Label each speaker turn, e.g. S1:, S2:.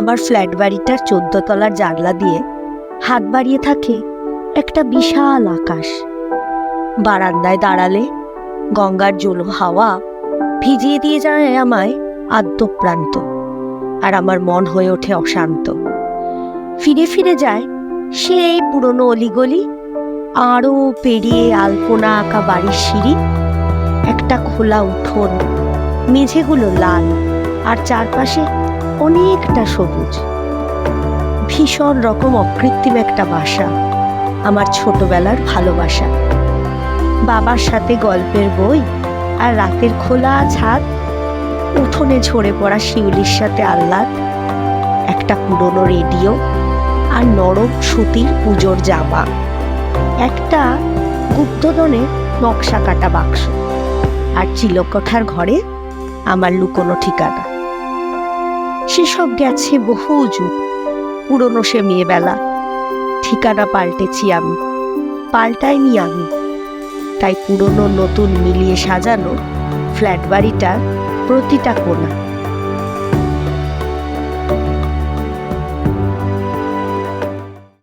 S1: আমার ফ্ল্যাট বাড়িটার তলার জানলা দিয়ে হাত বাড়িয়ে থাকে একটা বিশাল আকাশ। বারান্দায় দাঁড়ালে গঙ্গার জল হাওয়া ভিজিয়ে দিয়ে যায় আমায় আদ্যপ্রান্ত আর আমার মন হয়ে ওঠে অশান্ত। ফিরে ফিরে যায় সেই পুরনো অলিগলি, আরও পেরিয়ে আলপনা আঁকা বাড়ির সিঁড়ি, একটা খোলা উঠোন, মেঝেগুলো লাল আর চারপাশে অনেকটা সবুজ। ভীষণ রকম অকৃত্রিম একটা বাসা, আমার ছোটবেলার ভালোবাসা। বাবার সাথে গল্পের বই আর রাতের খোলা ছাদ, উঠোনে ঝরে পড়া শিউলির সাথে আহ্লাদ, একটা পুরনো রেডিও আর নরম সুতির পুজোর জামা, একটা গুপ্তদনের নকশা কাটা বাক্স আর চিলকোঠার ঘরে আমার লুকোনো ঠিকানা। সেসব গেছে বহু যুগ। পুরনো সে মেয়েবেলা। ঠিকানা পাল্টেছি আমি। পাল্টাইনি আমি। তাই পুরনো নতুন মিলিয়ে সাজানো ফ্ল্যাট বাড়িটার প্রতিটা কোণা